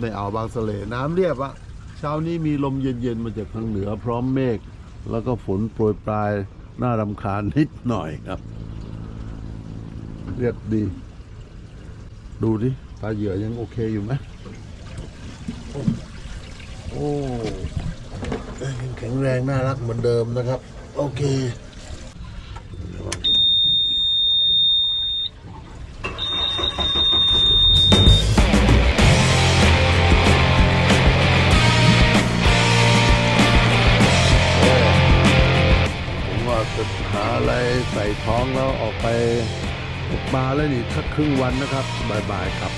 ในอ่าวบางสะเลน้ำเรียบอะเช้านี้มีลมเย็นๆมาจากทางเหนือพร้อมเมฆแล้วก็ฝนโปรยปลายน่ารำคาญนิดหน่อยครับ เรียบดี ดูดิปลาเหยื่อยังโอเคอยู่ไหมโอ้โอ้ยังแข็งแรงน่ารักเหมือนเดิมนะครับ โอเค แล้วออกไปตกปลาแล้วนี่สักครึ่งวันนะครับบายๆครับ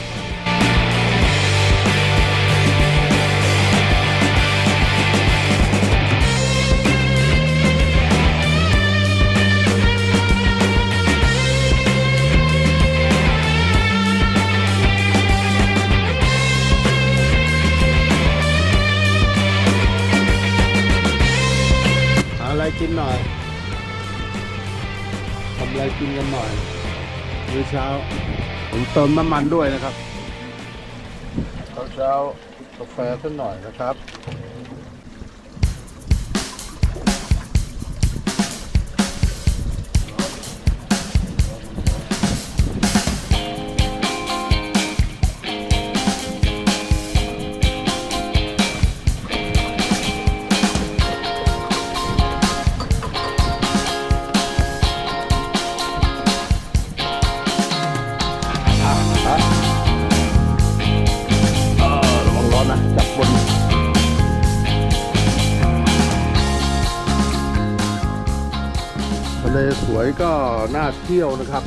หาอะไรกินหน่อย อะไรกินกันหน่อยมื้อเช้า ผมเติมน้ำมันด้วยนะครับเช้าเช้าๆกาแฟสักหน่อยนะครับ เลสวยก็น่าเที่ยวนะครับ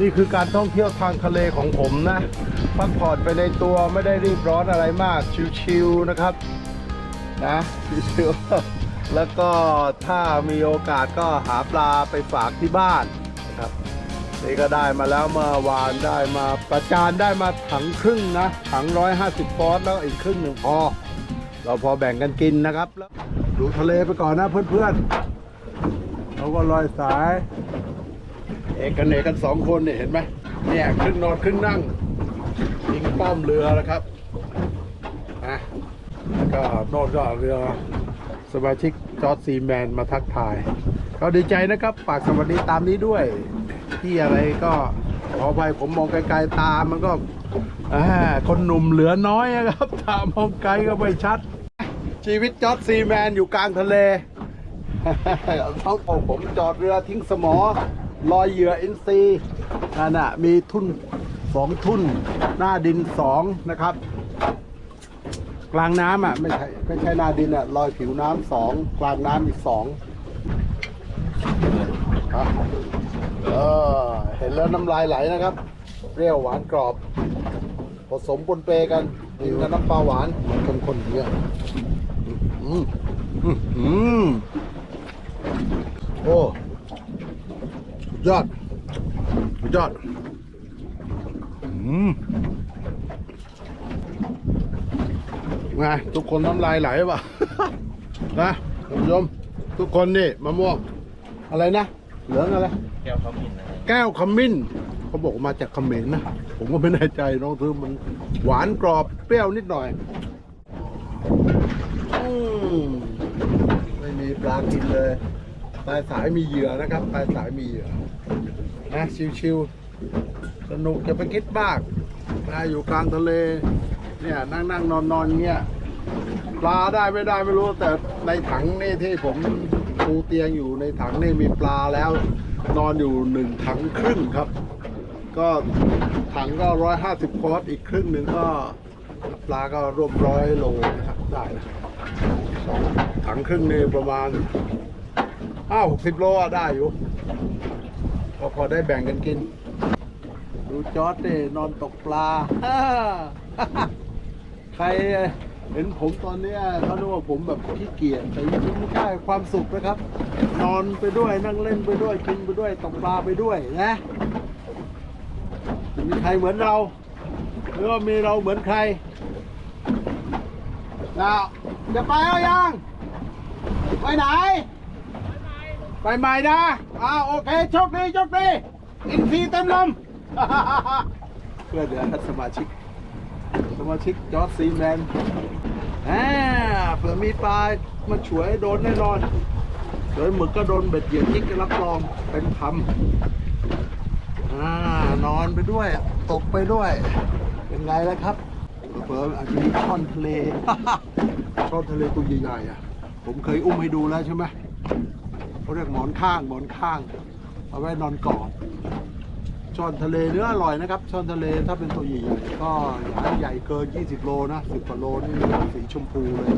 นี่คือการท่องเที่ยวทางทะเลของผมนะพักผ่อนไปในตัวไม่ได้รีบร้อนอะไรมากชิวๆนะครับ นะชิวๆแล้วก็ถ้ามีโอกาสก็หาปลาไปฝากที่บ้านนะครับนี่ก็ได้มาแล้วเมื่อวานได้มาประจานได้มาถังครึ่งนะถังร้อยห้าสิบปอนด์แล้วอีกครึ่งหนึ่งพอ เราพอแบ่งกันกินนะครับแล้วดูทะเลไปก่อนนะเพื่อนๆ เราก็ลอยสาย เอกกันเอกกันสองคนเนี่ยเห็นไหมเนี่ยครึ่งนอนครึ่งนั่งยิงป้อมเรือแล้วครับอะแล้วก็โนอนก็เรือสมาชิกจอร์ดซีแมนมาทักทายก็ดีใจนะครับฝากสวัสดีตามนี้ด้วยที่อะไรก็ขออภัยผมมองไกลๆตามันก็อ่าคนหนุ่มเหลือน้อยนะครับตามองไกลก็ไม่ชัด ชีวิตจอร์ดซีแมนอยู่กลางทะเล ท้องอกผมจอดเรือทิ้งสมอลอยเหยื่ออินซีนั่นน่ะมีทุ่นสองทุ่น หน้าดินสองนะครับ กลางน้ำอะไม่ใช่ไม่ใช่หน้าดินอะลอยผิวน้ำสองกลางน้ำอีกสองครับเออเห็นแล้วน้ำลายไหลนะครับ เปรี้ยวหวานกรอบ ผสมปนเปกันกินกับน้ำปลาหวานคนคนๆอย่างเงี้ยอืมอืมอืม โอ้สุดยอดสุดยอดอืมไงทุกคนน้ำลายไหลป่ะ นะท่านผู้ชมทุกคนนี่มะม่วง อะไรนะ เหลืองอะไร แก้วเขามินนะแก้วขมิ้นเขาบอกว่ามาจากเขมรนะ ผมก็ไม่แน่ใจน้องคือมันหวานกรอบเปรี้ยวนิดหน่อยอืมไม่มีปลากินเลย ปลายสายมีเหยื่อนะครับ ปลายสายมีเหยื่อนะชิวๆสนุกจะไปคิดมากนะอยู่กลางทะเล เนี่ยนั่งนั่งนอนนอนเงี้ยปลาได้ไม่ได้ไม่รู้แต่ในถังนี่ที่ผมปูเตียงอยู่ในถังนี่มีปลาแล้ว นอนอยู่หนึ่งถังครึ่งครับ ก็ถังก็ร้อยห้าสิบคอร์สอีกครึ่งหนึ่งก็ปลาก็รวมร้อยโลนะครับได้นะสองถังครึ่งนี่ประมาณ ห้าหกสิบโลอะได้อยู่ก็พอได้แบ่งกันกิน ดูจอร์ดเนอนตกปลา ใครเห็นผมตอนเนี้ยเขาคิดว่าผมแบบขี้เกียจแต่จริงๆไม่ใช่ความสุขนะครับ นอนไปด้วยนั่งเล่นไปด้วยกินไปด้วยตกปลาไปด้วยนะจะมีใครเหมือนเรา หรือว่ามีเราเหมือนใครนะจะไปเอายังไปไหน ไปใหม่นะอ้าวโอเคโชคดีโชคดีอินทรีเต็มลมเพื่อเดือสมาชิก สมาชิกจอร์ดซีแมนอ่าเผื่อมีปลามาฉวยโดนแน่นอนโดยหมึกก็โดนเบ็ดเหยื่อจิกรับรองเป็นคำอ่านอนไปด้วย ตกไปด้วย เป็นไงแล้วครับเผื่ออาจจะมีช่อนทะเลช่อนทะเลตัวใหญ่ๆอะ ผมเคยอุ้มให้ดูแล้วใช่ไหม เขาเรียกหมอนข้างหมอนข้าง เอาไว้นอนกอดช่อนทะเลเนื้ออร่อยนะครับช่อนทะเลถ้าเป็นตัวใหญ่ๆก็อย่าให้ใหญ่เกิน 20 โลนะ 10กว่าโลนี่สีชมพูเลย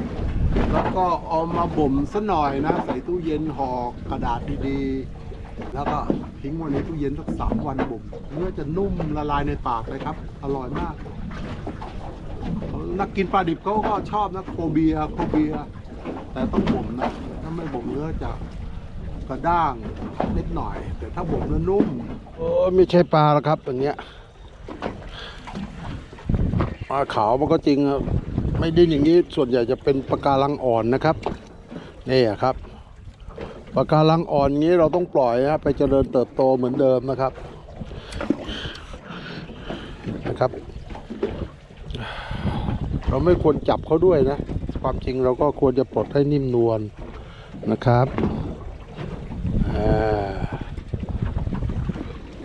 แล้วก็เอามาบ่มสัหน่อยนะ ใส่ตู้เย็นห่อกระดาษดีๆ แล้วก็ทิ้งไว้ในตู้เย็นสักสามวันบ่มเนื้อจะนุ่มละลายในปากเลยครับ อร่อยมาก นักกินปลาดิบเขาก็ชอบนะโคเบียโคเบีย แต่ต้องบ่มนะถ้าไม่บ่มเนื้อจะ กระด้างนิดหน่อย แต่ถ้าบ่มแล้วนุ่มโอ้ไม่ใช่ปลาแล้วครับอย่างเงี้ยปลาขาวมันก็จริงไม่ดิ้นอย่างนี้ส่วนใหญ่จะเป็นปลาการังอ่อนนะครับนี่อะครับปลาการังอ่อนงี้เราต้องปล่อยนะไปเจริญเติบโตเหมือนเดิมนะครับนะครับ เราไม่ควรจับเขาด้วยนะ ความจริงเราก็ควรจะปลดให้นิ่มนวลนะครับ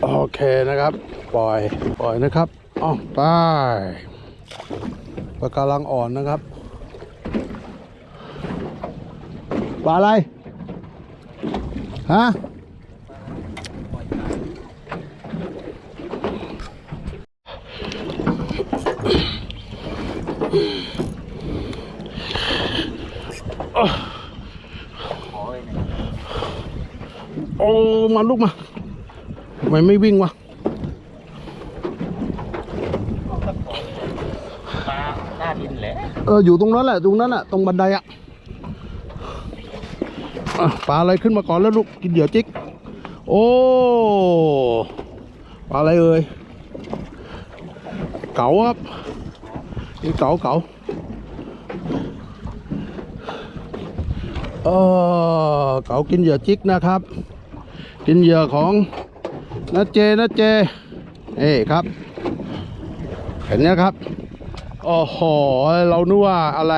โอเคนะครับ ปล่อยปล่อยนะครับอ๋อไปปลาการังอ่อนนะครับปลาอะไรฮะ มาลูกมาทำไมไม่วิ่งวะปลาหน้าดินแหละเอออยู่ตรงนั้นแหละตรงนั้นแหละตรงบันไดอะอะปลาอะไรขึ้นมาก่อนแล้วลูกกินเหยื่อจิกโอ้ปลาอะไรเอ่ยเก๋าครับนี่เก๋าเก๋าเออเก๋ากินเหยื่อจิกนะครับ กินเหยื่อของนาเจนาเจเอ้ครับ เห็นนะครับ โอ้โห เรานึกว่าอะไร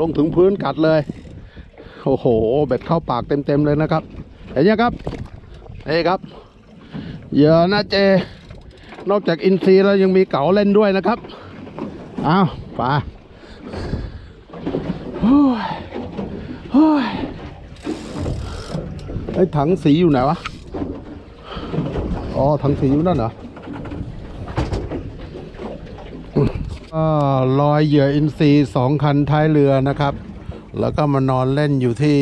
ลงถึงพื้นกัดเลย โอ้โห เบ็ดเข้าปากเต็มๆเลยนะครับ เห็นยังครับเอ้ครับ เหยื่อนะเจ นอกจากอินทรีแล้วยังมีเก๋าเล่นด้วยนะครับอ้าวป่าโอ้ยโอ้ยไอ้ถังสีอยู่ไหนวะ อ๋อ ถังสีอยู่นั่นเหรอลอยเหยื่ออินทรีสองคันท้ายเรือนะครับ แล้วก็มานอนเล่นอยู่ที่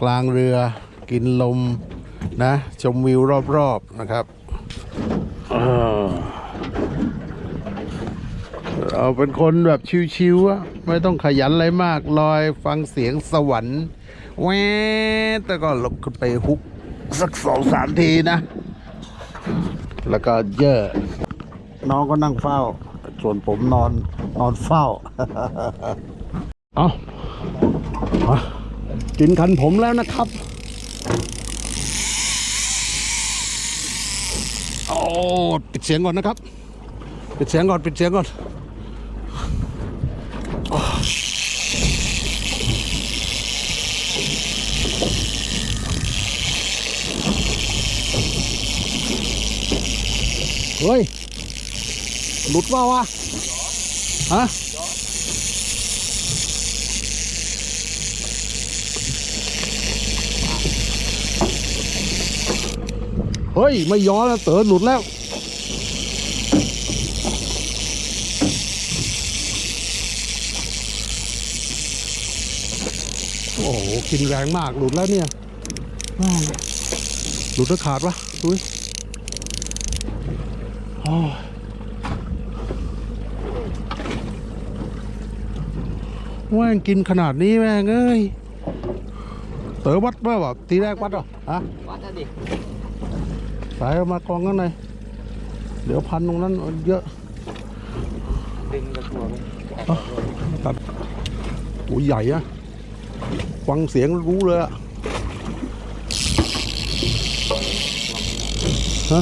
กลางเรือกินลมนะ ชมวิวรอบๆนะครับ เราเป็นคนแบบชิวๆอะไม่ต้องขยันอะไรมากลอยฟังเสียงสวรรค์แวดแต่ก็ลงขึ้นไปฮุกสักสองสามทีนะ แล้วก็เยอะ น้องก็นั่งเฝ้า ส่วนผมนอนนอนเฝ้า เอามากินคันผมแล้วนะครับ โอ้ปิดเสียงก่อนนะครับ ปิดเสียงก่อน ปิดเสียงก่อน เฮ้ย หลุดว่าวะฮะเฮ้ย ไม่ย้อนแล้วเต๋อหลุดแล้ว โอ้โหกินแรงมากหลุดแล้วเนี่ยอ้าวหลุดแล้วขาดวะดูดิโอ้ย แม่งกินขนาดนี้แม่งเอ้ย เต๋อวัดเปล่าวะทีแรกวัดเหรอฮะวัดนะดิสายเอามากองข้างในเดี๋ยวพันตรงนั้นเยอะดึงกระตัวไปตัดโอ้ยใหญ่อะฟังเสียงรู้เลยอะฮะ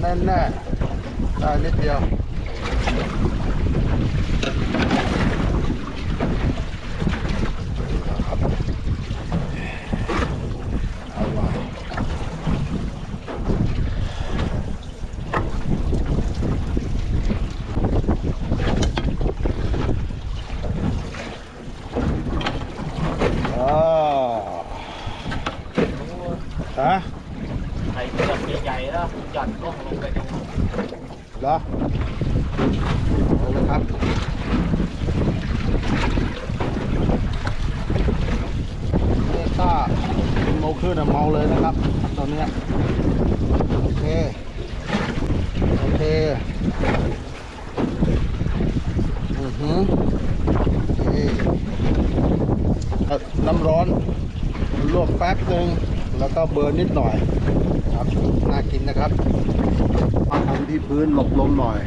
แน่แน่ได้นิดเดียว เอาว่ะอ่าฮะ ใส่เชือกใหญ่ๆแล้วหย่อนก้มลงไปดู เหรอเอาละครับนี่ถ้าเป็นโมขึ้นอะเมาเลยนะครับ ตอนเนี้ยโอเค โอเค อือหือโอเคเอาน้ำร้อน ลวกแป๊บหนึ่งแล้วก็เบิร์นนิดหน่อยครับน่ากินนะครับมาทำที่พื้นหลบลมหน่อย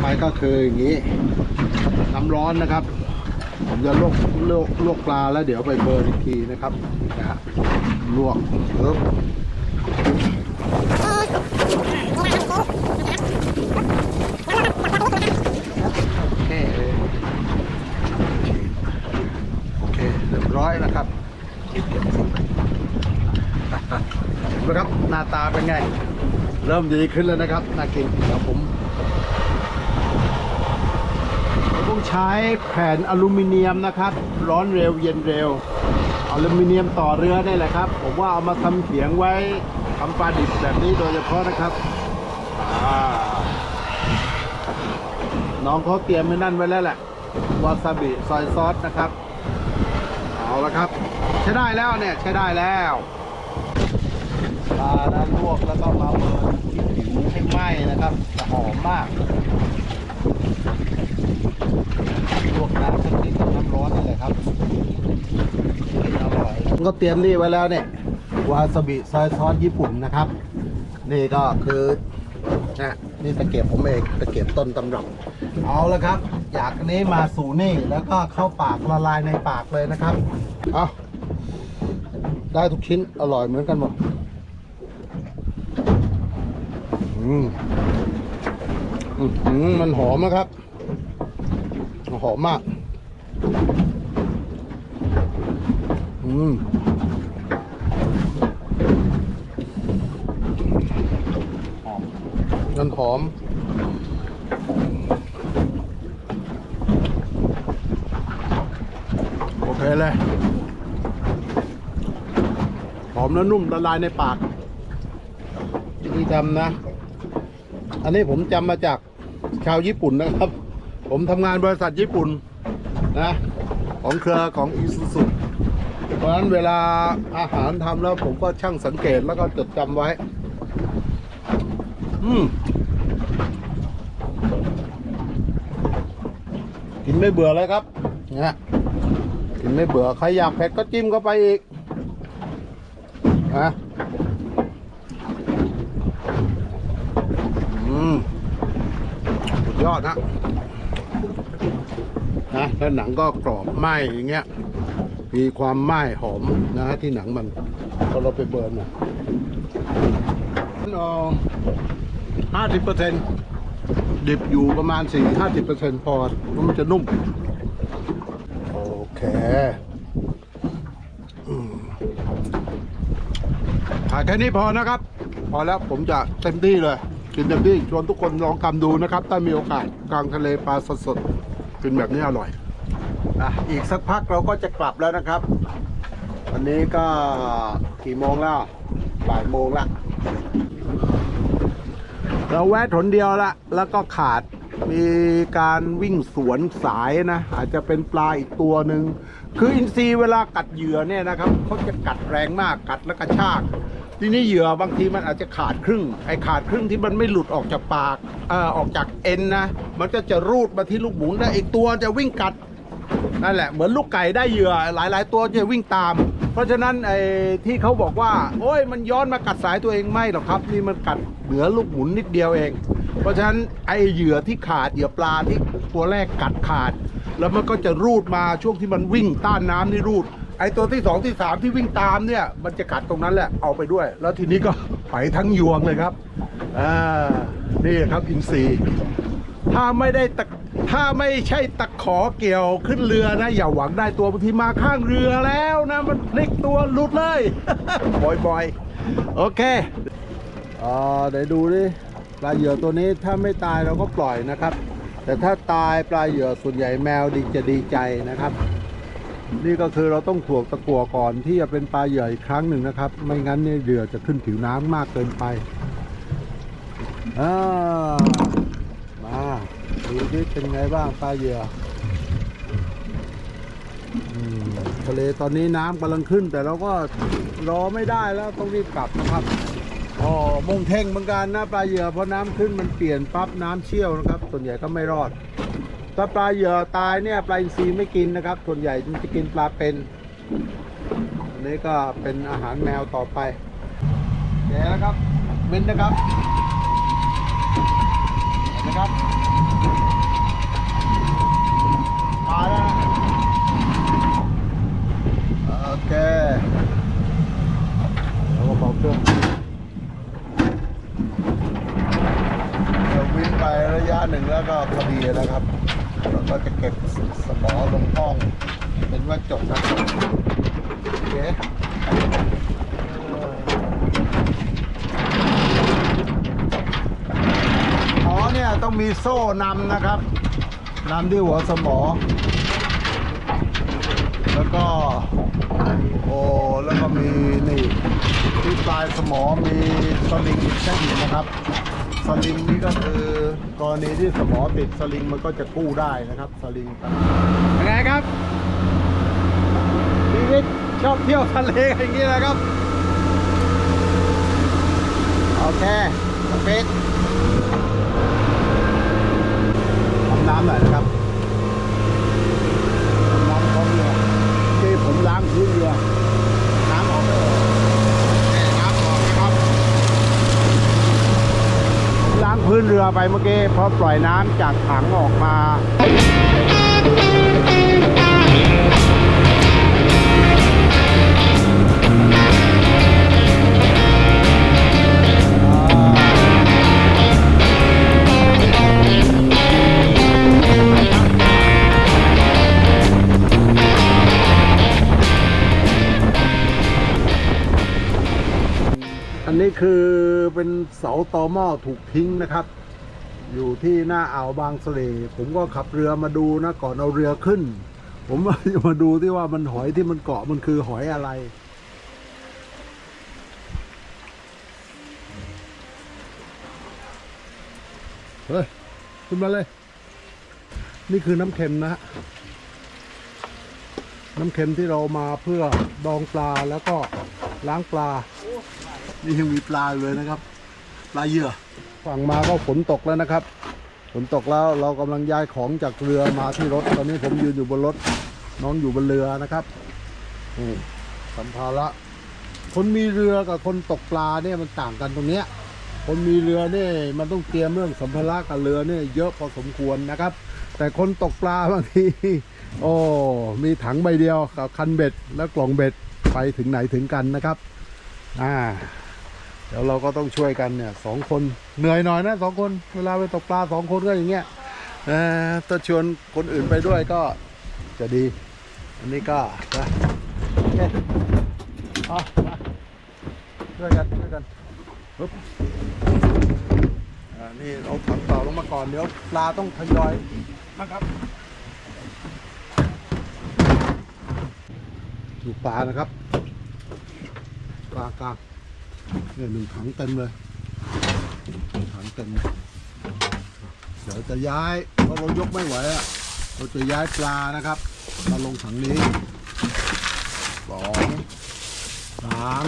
ไปก็คืออย่างนี้น้ำร้อนนะครับ ผมจะลวกลวกลวกปลาแล้วเดี๋ยวไปเบิร์นอีกทีนะครับนะฮะลวกปึ๊บโอเคโอเคเรียบร้อยนะครับเห็นไหมครับหน้าตา เป็นไง เริ่มดีขึ้นแล้วนะครับ น่ากินครับผมต้องใช้แผ่นอลูมิเนียมนะครับ ร้อนเร็วเย็นเร็ว อลูมิเนียมต่อเรือนี่แหละครับ ผมว่าเอามาทำเขียงไว้ทำปลาดิบแบบนี้โดยเฉพาะนะครับ น้องเขาเตรียมไว้นั่นไว้แล้วแหละ วาซาบิซอยซอสนะครับ เอาละครับ ใช้ได้แล้วเนี่ย ใช้ได้แล้วานะลวกแล้วก็มาเบิร์นที่ผิวให้ไหม้นะครับจะหอมมากลวกน้ำสักนิดกับน้ำร้อนนี่แหละครับอร่อยก็เตรียมนี่ไว้แล้วเนี่ยวาซาบิซอยซอสญี่ปุ่นนะครับ นี่ก็คือนะนี่ตะเกียบผมเองตะเกียบต้นตำรับ เอาละครับอยากนนี้มาสู่นี่แล้วก็เข้าปากละลายในปากเลยนะครับ เอาได้ทุกชิ้นอร่อยเหมือนกันหมด อื อืมมันหอมนะครับ หอมมาก อืมมันหอมโอเคเลยหอมแล้วนุ่มละลายในปาก ที่ทำนะ อันนี้ผมจำมาจากชาวญี่ปุ่นนะครับ ผมทำงานบริษัทญี่ปุ่นนะของเครือของอีซูซุเพราะฉะนั้นเวลาอาหารทำแล้วผมก็ช่างสังเกตแล้วก็จดจำไว้ อืมกินไม่เบื่อเลยครับเนี่ยกินไม่เบื่อ ใครอยากเผ็ดก็จิ้มเข้าไปอีกนะ อืมสุด ยอดนะนะแล้วหนังก็กรอบไหมอย่างเงี้ย มีความไหมหอมนะฮะที่หนังมันพอเราไปเบิร์นอะห้าสิบเปอร์เซ็นดิบอยู่ประมาณสี่ห้าสิบเปอร์เซ็นพอมันจะนุ่ม โอเคอืมถ่ายแค่นี้พอนะครับ พอแล้วผมจะเต็มที่เลย กินเต็มที่ชวนทุกคนลองทำดูนะครับ ถ้ามีโอกาสกลางทะเลปลาสดๆกินแบบนี้อร่อยอะอีกสักพักเราก็จะกลับแล้วนะครับ วันนี้ก็กี่โมงแล้วบ่ายโมงละเราแวะถนเดียวละแล้วก็ขาดมีการวิ่งสวนสายนะ อาจจะเป็นปลาอีกตัวหนึ่ง คืออินทรีเวลากัดเหยื่อเนี่ยนะครับเขาจะกัดแรงมากกัดแล้วกระชาก ทีนี้เหยื่อบางทีมันอาจจะขาดครึ่ง ไอ้ขาดครึ่งที่มันไม่หลุดออกจากปากอ่อออกจากเอ็นนะ มันก็จะรูดมาที่ลูกหมุนได้อีกตัวจะวิ่งกัดนั่นแหละเหมือนลูกไก่ได้เหยื่อหลาย ๆ ตัวจะวิ่งตาม เพราะฉะนั้นไอ้ที่เขาบอกว่า โอ้ยมันย้อนมากัดสายตัวเองไม่หรอกครับ นี่มันกัดเหนือลูกหมุนนิดเดียวเอง เพราะฉะนั้นไอ้เหยื่อที่ขาดเหยื่อปลาที่ตัวแรกกัดขาด แล้วมันก็จะรูดมาช่วงที่มันวิ่งต้านน้ำนี่รูด อ้ตัวที่สองที่สามที่วิ่งตามเนี่ย มันจะกัดตรงนั้นแหละเอาไปด้วย แล้วทีนี้ก็ไปทั้งยวงเลยครับอ่านี่ครับอินทรีถ้าไม่ได้ตะถ้าไม่ใช่ตะขอเกี่ยวขึ้นเรือนะ อย่าหวังได้ตัวบางทีมาข้างเรือแล้วนะ มันพลิกตัวหลุดเลย บ่อยๆ โอเคอ่าเดี๋ยวดูดิปลาเหยื่อตัวนี้ถ้าไม่ตายเราก็ปล่อยนะครับ แต่ถ้าตายปลาเหยื่อส่วนใหญ่แมวดีจะดีใจนะครับ นี่ก็คือเราต้องถ่วงตะกั่วก่อนที่จะเป็นปลาเหยื่ออีกครั้งหนึ่งนะครับ ไม่งั้นเนี่ยเหยื่อจะขึ้นผิวน้ำมากเกินไปอ่ามาดูดิเป็นไงบ้างปลาเหยื่อทะเลตอนนี้น้ำกำลังขึ้น แต่เราก็รอไม่ได้แล้วต้องรีบกลับนะครับอ๋อมงเท่งเหมือนกันนะปลาเหยื่อพอน้ำขึ้นมันเปลี่ยนปั๊บน้ำเชี่ยวนะครับ ส่วนใหญ่ก็ไม่รอด ถ้าปลาเหยื่อตายเนี่ยปลาอินทรีย์ไม่กินนะครับ ส่วนใหญ่มันจะกินปลาเป็นอันนี้ก็เป็นอาหารแมวต่อไปแกแล้วครับวินนะครับนะครับมาแล้วนะโอเคแล้วก็เบาเครื่องเดี๋ยววิ่งไประยะหนึ่งแล้วก็พอดีแล้วครับ เราก็จะเก็บสมอลงห้อง เป็นว่าจบนะโอเคอ๋อเนี่ยต้องมีโซ่นำนะครับนำที่หัวสมอ แล้วก็ โอ้แล้วก็มีนี่ที่ปลายสมอมีสลิงเส้นนะครับ สลิงนี่ก็คือกรณีที่สมอติดสลิงมันก็จะกู้ได้นะครับสลิงเป็นไงครับชีวิตชอบเที่ยวทะเลอย่างนี้นะครับโอเคสเปซทำน้ำหน่อยนะครับทำน้ำพร้อมเรือที่ผมล้างพื้นเรือ น้ำออกไม่ออกนี่น้ำออกนะครับ ล้างพื้นเรือไปเมื่อกี้เพราะปล่อยน้ำจากถังออกมาอันนี้คือเป็นเสาตอหม้อถูกทิ้งนะครับ อยู่ที่หน้าอ่าวบางสะเลผมก็ขับเรือมาดูนะก่อนเอาเรือขึ้น ผมว่าจะมาดูที่ว่ามันหอยที่มันเกาะมันคือหอยอะไร เฮ้ยขึ้นมาเลย นี่คือน้ำเค็มนะฮะน้ำเค็มที่เรามาเพื่อดองปลาแล้วก็ล้างปลา นี่ยังมีปลาเลยนะครับ ปลาเหยื่อ ฝั่งมาก็ฝนตกแล้วนะครับฝนตกแล้วเรากำลังย้ายของจากเรือมาที่รถ ตอนนี้ผมยืนอยู่บนรถ น้องอยู่บนเรือนะครับนี่สัมภาระคนมีเรือกับคนตกปลาเนี่ยมันต่างกันตรงเนี้ย คนมีเรือเนี่ยมันต้องเตรียมเรื่องสัมภาระกับเรือเนี่ยเยอะพอสมควรนะครับ แต่คนตกปลาบางทีโอ้มีถังใบเดียวกับคันเบ็ด แล้วกล่องเบ็ดไปถึงไหนถึงกันนะครับ อ่า เดี๋ยวเราก็ต้องช่วยกันเนี่ยสองคนเหนื่อยหน่อยนะสองคนเวลาไปตกปลาสองคนก็อย่างเงี้ยเออถ้าชวนคนอื่นไปด้วยก็จะดี อันนี้ก็นะโอเคเอาช่วยกันช่วยกันปึ๊บอ่านี่เอาถังเปล่าลงมาก่อนเดี๋ยวปลาต้องทยอยนะครับดูปลานะครับปลากลาง เนี่ยหนึ่งถังเต็มเลยหนึ่งถังเต็มเลยเดี๋ยวจะย้ายเพราะเรายกไม่ไหวอะเราจะย้ายปลานะครับมาลงถังนี้สองสาม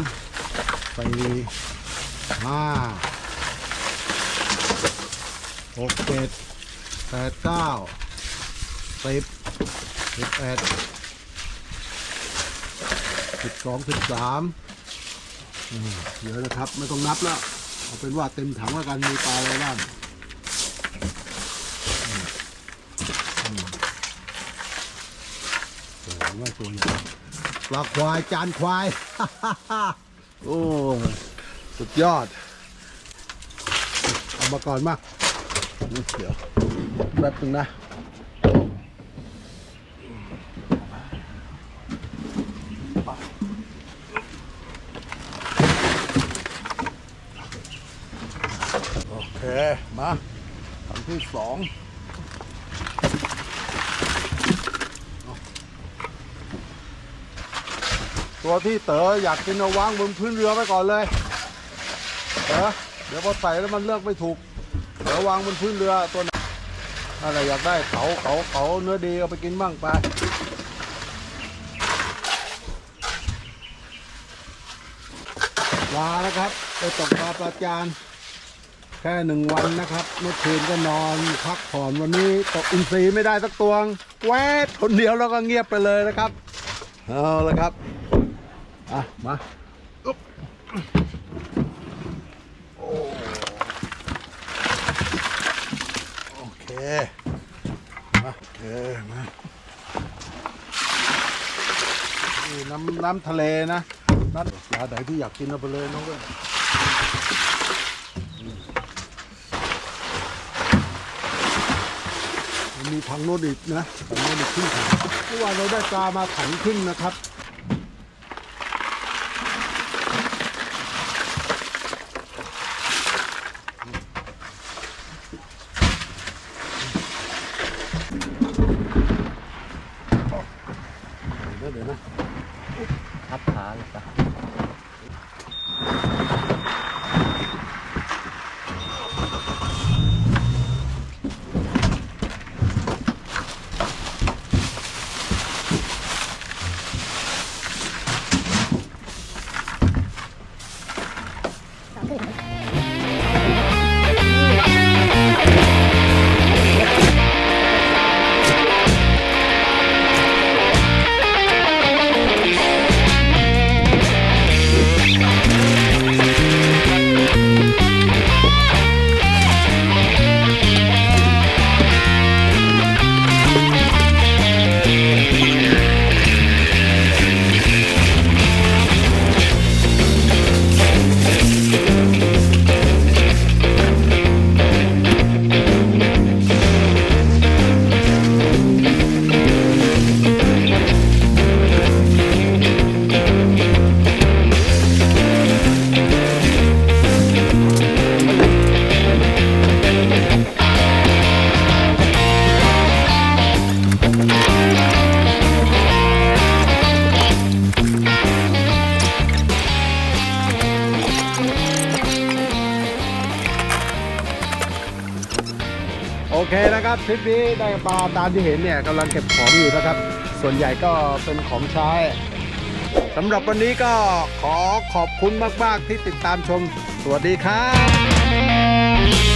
สี่ห้าหกเจ็ดแปดเก้าสิบสิบเอ็ดสิบสองสิบสาม เดี๋ยวนะครับไม่ต้องนับแล้วเอาเป็นว่าเต็มถังแล้วกันมีปลาอะไรบ้างโอ้ว่าตัวใหญ่ปลาควายจานควาย โอ้สุดยอด เอามาก่อนมาเดี๋ยวแป๊บนึงนะ คมาอันที่สองตัวที่เต๋ออยากกินเอาวางบนพื้นเรือไว้ก่อนเลยเต๋อเดี๋ยวพอใส่แล้วมันเลือกไม่ถูกเดี๋ยววางบนพื้นเรือตัวไหนอะไรอยากได้เขาเขาเขาเนื้อดีเอาไปกินบ้างไปปลานะครับไปตกปลาปลาจาน ค่หนึ่งวันนะครับ เมื่อคืนก็นอนพักผ่อนวันนี้ตกอินทรีไม่ได้สักตัวง แวดคนเดียวแล้วก็เงียบไปเลยนะครับ เอาละครับ อะ มาโอเคมาโอเคมาน้ำน้ำทะเลนะนัดปลาไหนที่อยากกินเอาไปเลยน้องเว้ย มีทางโน้นอีกนะทางโน้นอีกครึ่งถังเมื่อวานเราได้ปลามาถังครึ่งนะครับ ลิปนี้ได้ปลาตามที่เห็นเนี่ยกำลังเก็บของอยู่นะครับ ส่วนใหญ่ก็เป็นของใช้สำหรับวันนี้ก็ขอขอบคุณมาก ๆ ที่ติดตามชม สวัสดีครับ